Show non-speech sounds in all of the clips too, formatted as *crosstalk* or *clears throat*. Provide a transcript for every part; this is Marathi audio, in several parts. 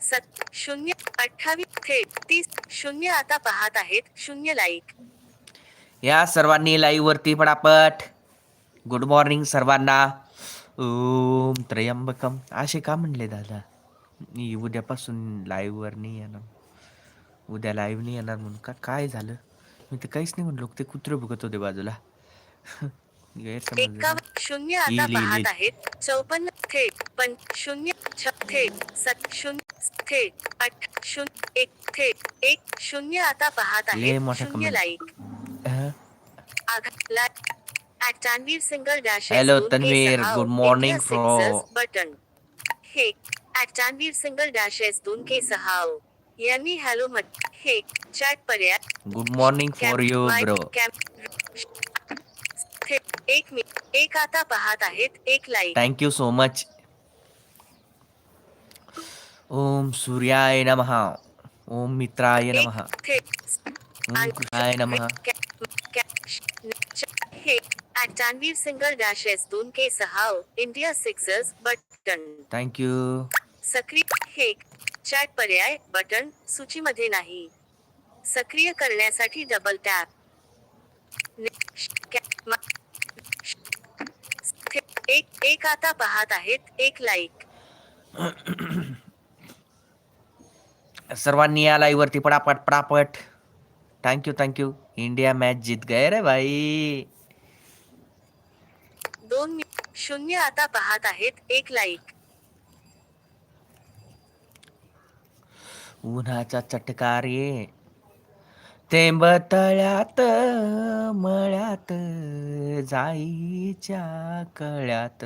सत शून्य अठ्ठावीस थेट तीस शून्य आता पाहत आहेत शून्य लाईक या सर्वांनी लाईव्ह वरती पटापट. गुड मॉर्निंग सर्वांना. ओम त्र्यंबकम. असे का म्हणले दादा? मी उद्यापासून लाईव्ह वर नाही येणार. उद्या लाईव्ह नाही येणार म्हणून का? काय झालं? मी तर काहीच नाही म्हणलो. ते कुत्रे बघत होते बाजूला. गैरसमज शून्य आता पाहत. आहेत. चौपन्न थेट पण शून्य थेट सत शून्य थेट आठ शून्य एक थेट एक शून्य आता पाहत आहेत. शून्य. Like at Tanvir single dash Hello, Tanvir. Good morning from- button हे तानवीर सिंगल डॅश एस दोन के सहाव यांनी हॅलो म्हट हे चॅट पर्याय good morning for you bro एक मी एक आता पाहत आहेत एक like thank you so much ओम सूर्याय नमः ओम मित्राय नमः ओम कृष्णाय नमः. हे at Tanvir single dash S दोन K सहाव India sixers button thank you सक्रिय हे चॅट पर्याय बटन सूचीमध्ये नाही. सक्रिय करण्यासाठी डबल टॅप एक आता पाहत आहेत एक लाईक सर्वांनी या लाईव्ह वरती पडापट पडापट. Thank you thank you India match जीत गए रे भाई. दोन शून्य आता पाहत आहेत एक लाईक उन्हाचा चटकार ये थेंब तळ्यात मळ्यात जाईच्या कळ्यात?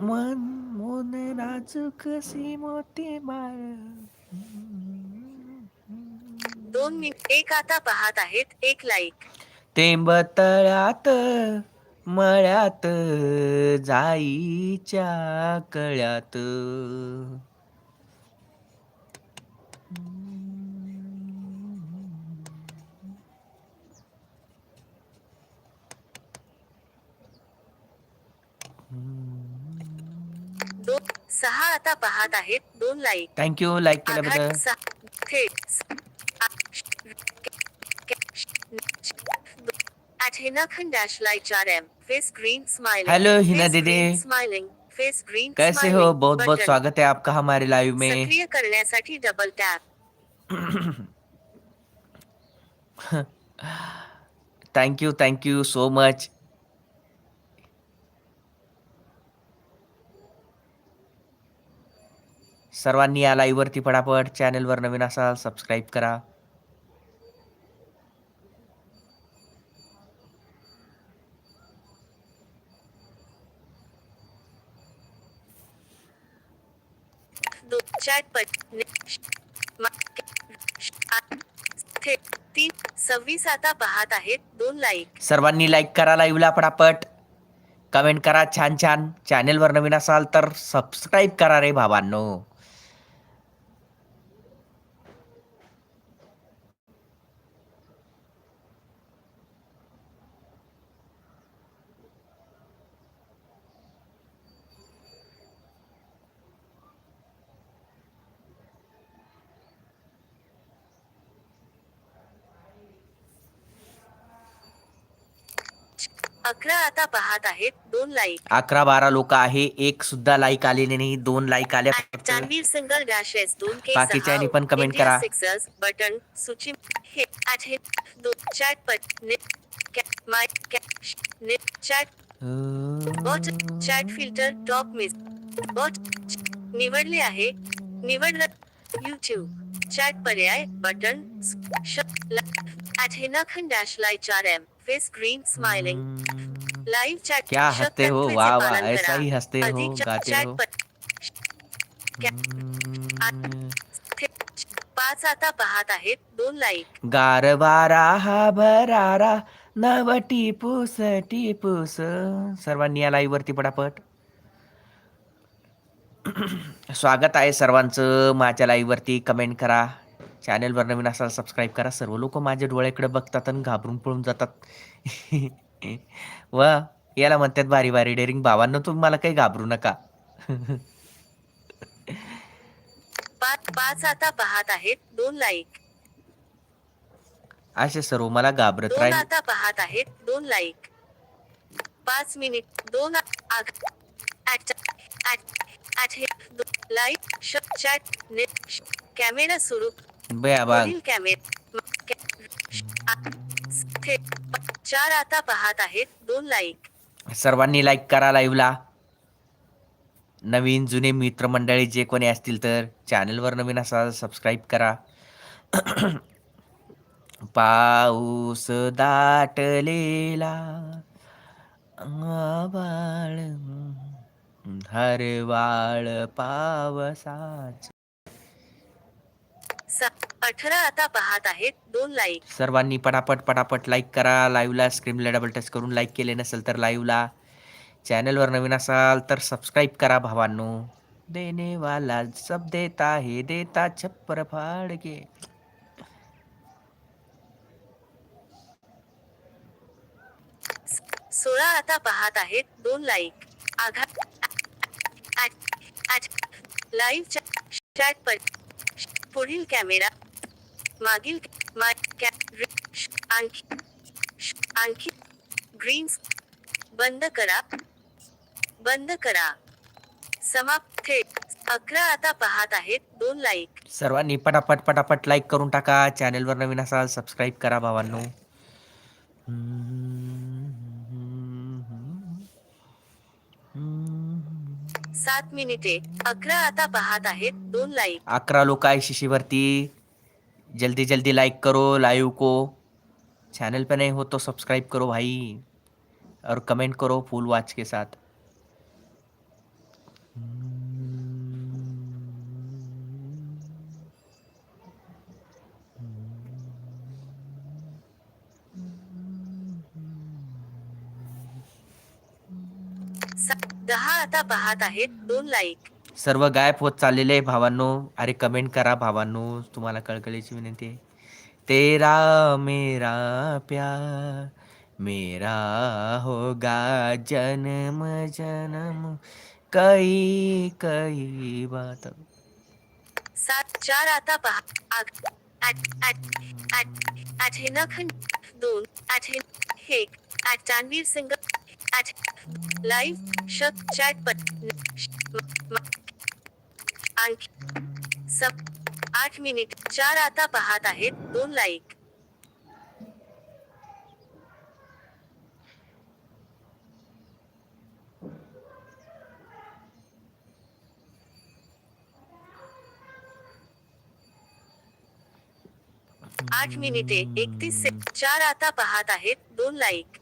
मन मोन नाजूक सी मोती माळ. दोन मी एक आता पाहत आहेत एक लाईक. थेंब तळ्यात मळ्यात जाईच्या कळ्यात दोन सहा आता पाहत आहेत दोन लाईक थँक्यू लाईक केल्याबद्दल आघात सहा थेट स- आ- श- कॅ- कॅ- श- श- At Hinakhan dash light चार M face green smiling Hello, Hina दीदी. स्माइलिंग फेस ग्रीन कैसे हो? बहुत बहुत स्वागत है आपका हमारे लाइव में. सक्रिय करण्यासाठी double tap thank you thank you so much सर्वांनी या लाईव्हवरती पडापट चॅनलवर नवीन असाल सबस्क्राईब करा. सव्वीस आता पाहत आहेत दोन लाईक सर्वांनी लाईक करा लाईव्हला पटापट कमेंट करा छान छान. चॅनेलवर नवीन असाल तर सबस्क्राईब करा रे भावांनो अकरा आता पाहत आहेत दोन लाईक अकरा बारा लोक आहे एक सुद्धा लाईक आलेले नाही दोन लाईक आल्या फक्त जान्हवीर सिंगल डॅशेस दोन के बाकीच्यांनी सहा पण इंडिया करा. सिक्सर्स बटन सूची हे ऍट हे दो चॅट पट my chat bot chat filter top miss bot निवडले आहे निवडलं युट्यूब चॅट पर्याय button at Hinakhan dash light चार M face green smiling live chat क्या हंसते हो? वाह वाह ऐसा. ही हंसते हो गाते हो. पाच आता पाहत आहेत. दोन लाईक. गारवारा हा भरारा नव टिपूस टिपूस सर्वांनी या लाईव्ह वरती पटापट. स्वागत आहे सर्वांचं. माझ्या लाईव्ह वरती कमेंट करा. चॅनेलवर नवीन असाल सबस्क्राईब करा. सर्व लोक माझ्या डोळ्याकडे बघतात आणि घाबरून पळून जातात. व याला म्हणतात भारी भारी डेअरिंग भावांनो तुम्ही मला काही घाबरू नका. पाच पाच आता पाहत आहेत. दोन लाईक असे सर्व मला घाबरत दोन राहील. आता पाहत आहेत. दोन लाईक पाच मिनिट दोन आग ऍट हे दो- लाईक श चॅट नेट श- कॅमेरा सुरू. बया बाग पुढील कॅमेरा चार आता पाहत आहेत दोन लाईक सर्वांनी लाईक करा लाईव्हला नवीन जुने मित्रमंडळी जे कोणी असतील तर चॅनलवर नवीन असा सबस्क्राईब करा. *clears throat* पाऊस दाटलेला हरवाळ पावसाच. अठरा आता पाहत आहेत दोन लाईक सर्वांनी पटापट पटापट लाईक करा लाईव्हला स्क्रीनला डबल टच करून लाईक केले नसेल तर लाईव्हला चॅनलवर नवीन असाल तर सबस्क्राईब करा भावांनो देने वाला सब देता है देता छप्पर फाड़ के सोळा आता पाहत आहेत दोन लाईक आघात लाईव्ह चॅट पर पुढील कॅमेरा मागील मा- कॅ- आणखी आणखी ग्रीन बंद करा. बंद करा. समाप्त थेट अकरा आता पाहत आहेत. दोन लाईक सर्वांनी पटापट पटापट लाईक करून टाका. चॅनलवर नवीन असाल सबस्क्राईब करा भावांनो. सात मिनिटे. अकरा आता पाहत आहेत दोन लाईक अकरा लोग आहे शिशीवरती जल्दी जल्दी लाइक करो लाइव को. चैनल पे नहीं हो तो सब्सक्राइब करो भाई. और कमेंट करो फुल वॉच के साथ. दहा आता पाहत आहेत दोन लाईक सर्व गायब होत चाललेले आहे भावांनो. अरे कमेंट करा भावांनो. तुम्हाला कळकळीची विनंती आहे. तेरा मेरा प्यार मेरा होगा जन्म जन्म. कई कई बात. सात चार आता पहा. आग ऍट ऍट ऍट ऍट हे नखन दोन ऍट हे हेक ऍट जानवीर सिंग लाईव्ह शक चॅट आणखी सब आठ मिनिट, चार आता पाहत आहेत, दोन लाईक आठ मिनिटे, एकतीस चार आता पाहत आहेत, दोन लाईक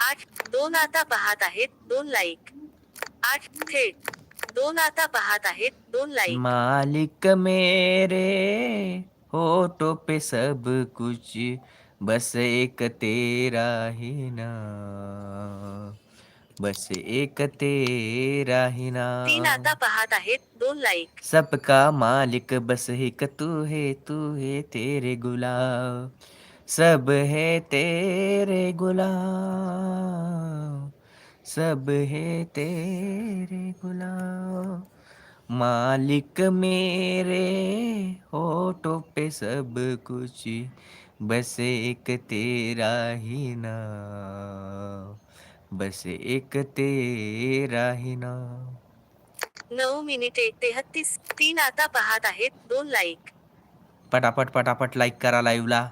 आठ दोन आता पाहत आहेत दोन लाईक आठ थेट. दोन आता पाहत आहेत दोन लाईक मालिक मेरे होठों पे सब कुछ. बस एक तेरा ही नाम. बस एक तेरा ही ना तीन आता पाहत आहेत दोन लाईक सबका मालिक बस एक तू है तू है तेरे गुलाम. सब है तेरे गुलाम सब है तेरे गुलाम। मालिक मेरे होठों पे सब कुछ बस एक तेरा ही नाम बस एक तेरा ही नाम। नऊ मिनिटे तेहतीस तीन आता पाहत आहेत दोन लाईक पटापट पटापट लाईक करा लाईव्हला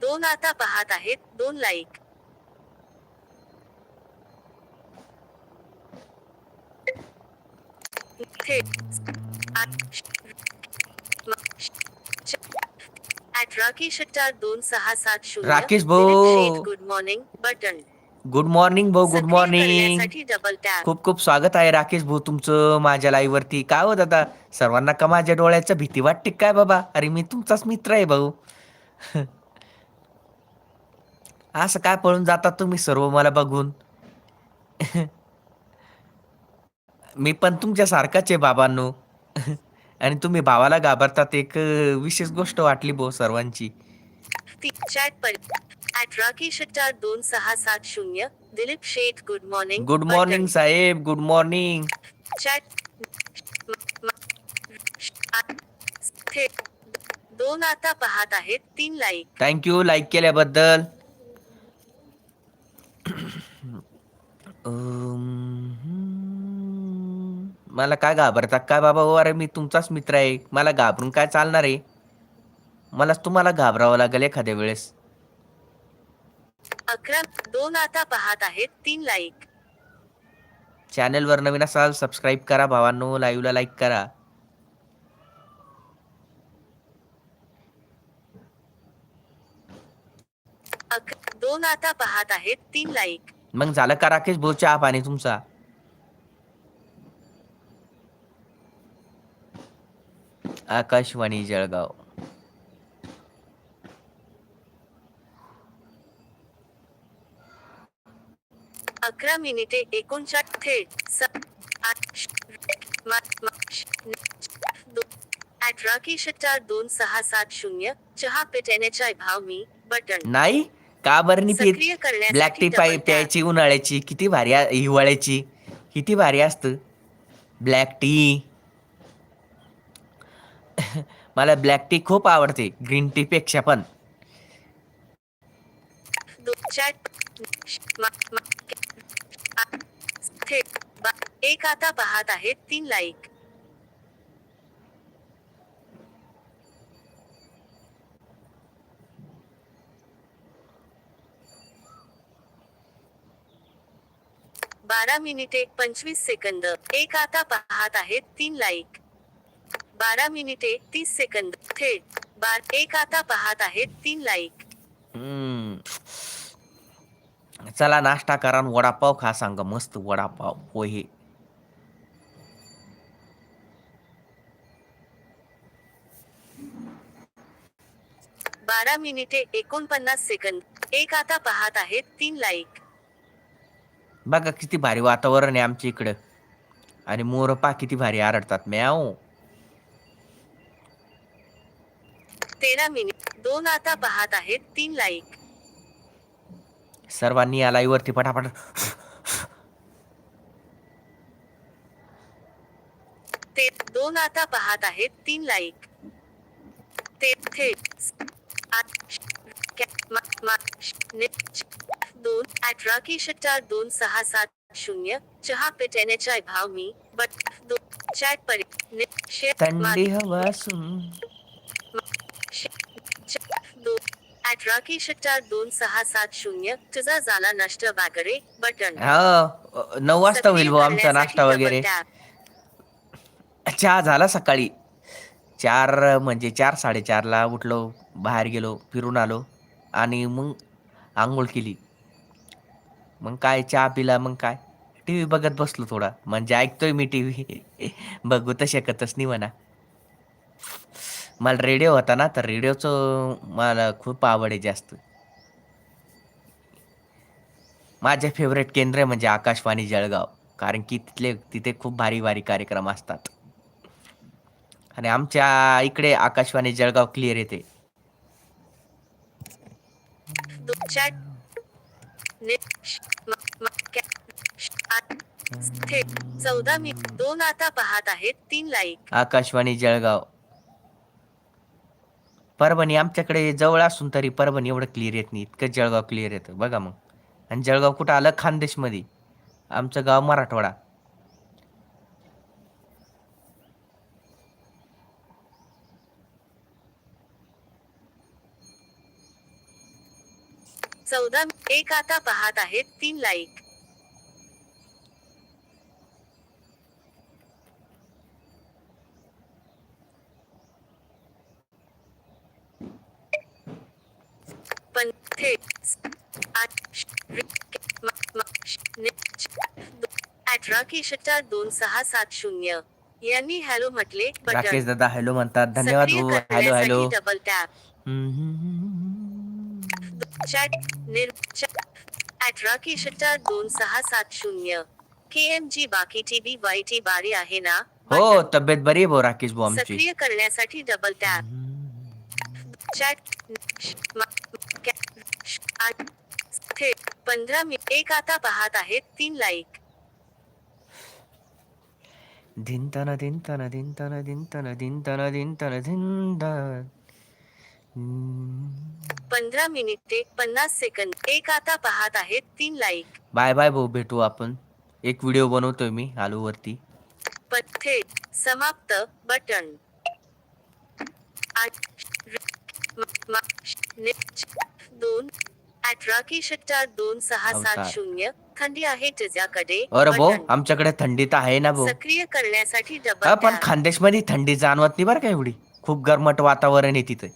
दोन आता पाहत आहेत दोन लाईक राकेश दोन सहा सात शून्य राकेश भाऊ. Good morning button good morning भाऊ गुड मॉर्निंग खूप खूप स्वागत आहे राकेश भाऊ तुमचं माझ्या लाईव्ह वरती काय होत आता सर्वांना का माझ्या डोळ्याचं भीती वाटते काय बाबा? अरे मी तुमचाच मित्र आहे भाऊ. *laughs* असं काय पळून जातात तुम्ही सर्व मला बघून? *laughs* मी पण तुमच्या सारखाच आहे बाबांनो. *laughs* आणि तुम्ही भावाला घाबरतात एक विशेष गोष्ट वाटली भाऊ सर्वांची. राकेश चार दोन सहा सात शून्य. Dilip Sheth good morning good morning साहेब. गुड मॉर्निंग चॅट दोन आता पाहत आहेत. तीन लाईक थँक्यू लाईक केल्याबद्दल. मला काय घाबरतात काय बाबा? हो अरे मी तुमचाच मित्र आहे. मला घाबरून काय चालणार आहे? मलाच तुम्हाला घाबरावं लागेल एखाद्या वेळेस. अकरा दोन आता पाहत आहेत तीन लाईक चॅनलवर नवीन असाल सबस्क्राईब करा भावांनो लाईव्हला लाईक करा. अक- दोन आता पाहत आहेत तीन लाईक मग झालं का राकेश भाऊ चहा पाणी तुमचा? आकाशवाणी जळगाव. अकरा मिनिटे एकोणचाळीस थेट चार दोन सहा सात शून्य चहा पेटण्याचा भाव मी बटन. नाही? का बरं सक्रिय करण्यासाठी ब्लॅक टी double पाय tap. प्यायची उन्हाळ्याची किती भारी आ- हिवाळ्याची? किती भारी असतं? ब्लॅक टी मला ब्लॅक टी खूप आवडते ग्रीन टी पेक्षा पण. दो- चॅट श- मा- मा- के- आ- थेट एक आता पाहत आहेत तीन लाईक बारा मिनिटे पंचवीस सेकंद एक आता पाहत आहेत तीन लाईक बारा मिनिटे तीस सेकंद थेट बार एक आता पाहत आहेत तीन लाईक हम्म. चला नाश्ता करा आणि वडापाव खा सांगा. मस्त वडापाव पोहे. बारा मिनिटे एकोणपन्नास सेकंद. एक आता पाहत आहेत तीन लाईक बघा किती भारी वातावरण आहे आमच्या इकडं. आणि मोर पा किती भारी आरडतात. म्याव तेरा मिनिट. दोन आता पाहत आहेत तीन लाईक सर्वांनी या live वरती पटापट. ते दोन आता पाहत आहेत तीन लाईक ते थेट कॅ- दोन ऍट राकेश चार दोन सहा सात शून्य. चहा पेटण्याचा भाव मी बट दो चॅट परि ने- शे- मा- थंडी हवा सुन दोन ऍट चार दोन सहा सात शून्य तुझा झाला नष्ट बागरे बटन. हो नऊ वाजता होईल भाऊ आमचा नाश्ता वगैरे. चहा झाला सकाळी. चार म्हणजे चार साडेचारला उठलो बाहेर गेलो फिरून आलो आणि मग आंघोळ केली. मग काय चहा पिला मग काय? टी व्ही बघत बसलो थोडा. म्हणजे ऐकतोय मी टी व्ही *laughs* बघू तर शकतच नाही म्हणा. मला रेडिओ होता ना तर रेडिओचं मला खूप आवड आहे जास्त. माझे फेवरेट केंद्र म्हणजे आकाशवाणी जळगाव कारण की तिथले तिथे खूप भारी भारी कार्यक्रम असतात. आणि आमच्या इकडे आकाशवाणी जळगाव क्लिअर येते. चौदा मी दोन आता पाहत आहेत तीन लाईक आकाशवाणी जळगाव. परभणी आमच्याकडे जवळ असून तरी परभणी एवढं क्लिअर येत नाही. इतकं जळगाव क्लिअर येतं बघा मग. आणि जळगाव कुठं आलं? खानदेशमध्ये. आमचं गाव मराठवाडा. चौदा एक आता पाहत आहेत तीन लाईक के- राकेश दोन सहा सात शून्य। यांनी हॅलो म्हटले राकेश दादा हॅलो म्हणतात धन्यवाद। सक्रिय hello hello. Double tap chat अठरा की दोन सहा सात शून्य। के एम जी बाकी टी बी वाय टी बारी आहे ना? हो तब्येत बरी भाऊ राकेश भाऊ आमची। सक्रिय करण्यासाठी डबल टॅप चॅट थेट पंधरा मिनिट एक आता पाहत आहेत तीन लाईक धिंतन धिंतन धिंतन धिंतन धिंतन धिंतन धिंद. पंधरा मिनिटे पन्नास सेकंद एक आता पाहत आहेत तीन लाईक बाय बाय भाऊ भेटू आपण. एक व्हिडिओ बनवतोय मी आलू वरती पण थेट समाप्त बटन. आठ ने- दोन अठरा की षट्टार दोन सहा सात. शून्य थंडी आहे तुझ्याकडे अरे भाऊ. आमच्याकडे थंडी तर आहे ना भाऊ सक्रिय करण्यासाठी डबल पण टॅप. खानदेशमध्ये थंडी जाणवत नाही बरं का एवढी खूप गरमट वातावरण आहे तिथे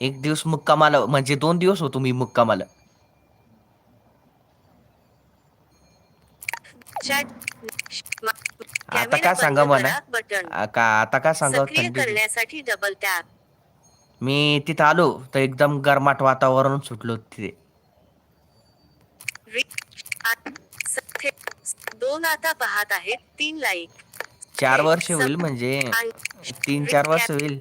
एक दिवस मुक्कामाला म्हणजे दोन दिवस होतो मी मुक्कामाला आता काय सांगा मला? का आता काय थंडी करण्यासाठी डबल टॅप मी तिथं आलो तर एकदम गरमाट वातावरण सुटलो तिथे. दोन आता पाहत आहेत तीन लाईक. चार वर्ष होईल म्हणजे तीन चार वर्ष होईल.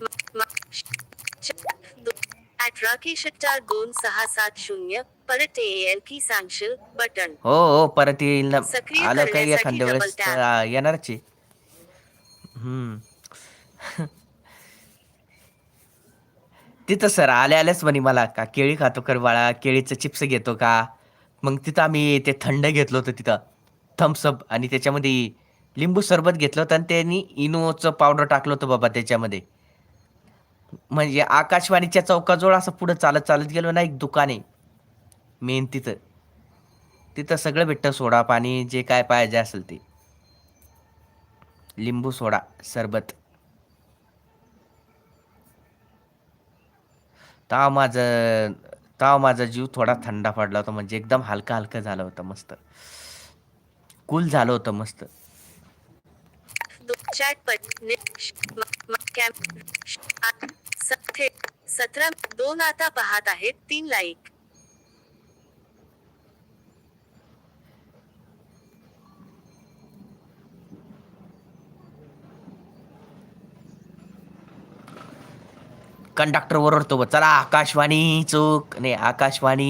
अठरा की षट्टार दोन सहा सात शून्य परत येईल की सांगशील बटन. हो हो परत येईल ना. सक्रिय आलं काही करण्यासाठी एखाद्या वेळेस येणारच आहे. हम्म. तिथं सर आले आल्याच म्हणे मला का केळी खातो कर बाळा केळीचं चिप्स घेतो का? मग तिथं आम्ही ते थंड घेतलं होतं तिथं. थम्सअप आणि त्याच्यामध्ये लिंबू सरबत घेतलं होतं आणि त्यांनी इनोचं पावडर टाकलं होतं बाबा त्याच्यामध्ये. म्हणजे आकाशवाणीच्या चौकाजवळ असं पुढं चालत चालत गेलो ना एक दुकान आहे. मेन तिथं. तिथं सगळं भेटतं सोडा पाणी जे काय पाहिजे असेल ते. लिंबू सोडा सरबत. ताव माझं ताव माझा जीव थोडा थंडा पडला होता. म्हणजे एकदम हलका हलका झालं होतं मस्त. कूल झालं होतं मस्त. सतरा दोन आता पाहत आहेत. तीन लाईक. कंडक्टर ओरडतो बघ, चला आकाशवाणी चूक. नाही आकाशवाणी.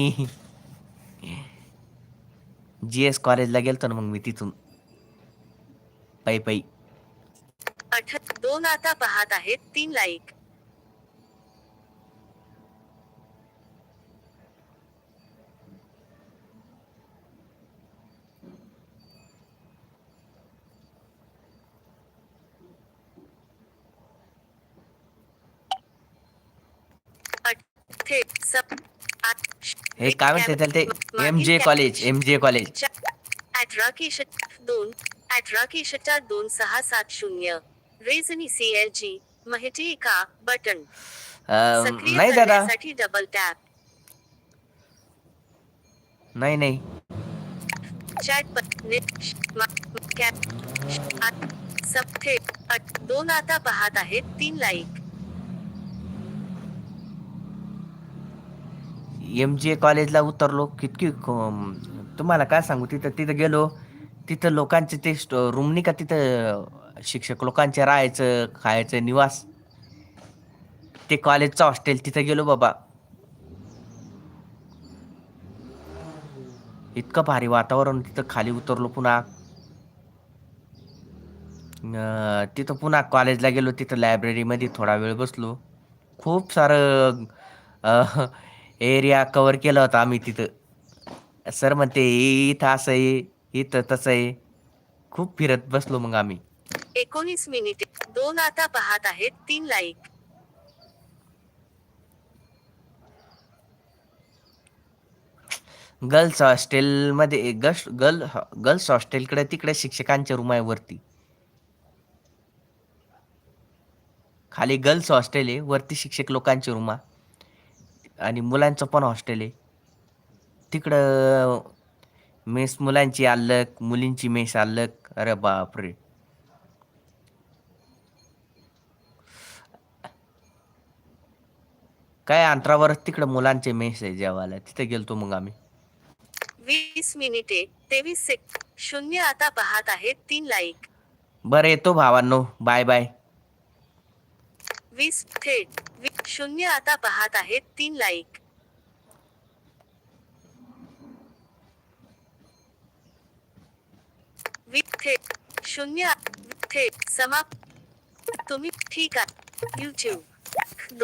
जी एस कॉलेजला गेलतो ना मग मी तिथून. पै पै. दोन आता पाहत आहेत तीन लाईक अठ- थेट सप आठ- श- हे काय म्हणते त्याला ते? एम जे कॉलेज एम जे कॉलेज अठरा की दोन अठरा की षटा दोन सहा सात शून्य. रेजनी सी एल जी माहिती का बटन नाही दादा. डबल टॅप नाही नाही. चॅट सब थेट दोन आता पाहत आहेत तीन लाईक एम जी ए कॉलेजला उतरलो. कितकी तुम्हाला काय सांगू? तिथं तिथं गेलो. तिथं लोकांचे ते रूम नाही का? तिथं शिक्षक लोकांचे राहायचं खायचं निवास. ते कॉलेजचं हॉस्टेल तिथं गेलो बाबा. इतकं भारी वातावरण. तिथं खाली उतरलो पुन्हा. अं, तिथं पुन्हा कॉलेजला गेलो. तिथं लायब्ररीमध्ये थोडा वेळ बसलो. खूप सारं एरिया कवर केला होता आम्ही तिथं. सर म्हणते इथं असं आहे इथं तसं आहे. खूप फिरत बसलो मग आम्ही. एकोणीस मिनिटे. दोन आता पाहत आहेत तीन लाईक गर्ल्स हॉस्टेलमध्ये गर्ल्स गर्ल गर्ल्स हॉस्टेलकडे तिकडे शिक्षकांच्या रूम आहे वरती. खाली गर्ल्स हॉस्टेल आहे वरती शिक्षक लोकांचे रूम आणि मुलांचं पण हॉस्टेल आहे. तिकडं मेस मुलांची अलग मुलींची मेस अलग अरे बापरे. काय अंतरावर तिकडं मुलांचे मेस आहे जेवायला? तिथे गेलतो मग आम्ही. वीस मिनिटे तेवीस सेक शून्य आता पाहत आहेत तीन लाईक बरं येतो भावांनो. बाय बाय वीस थेट वी- शून्य आता पहात आहेत तीन लाईक शून्य समाप्त. तुम्ही ठीक है यूट्यूब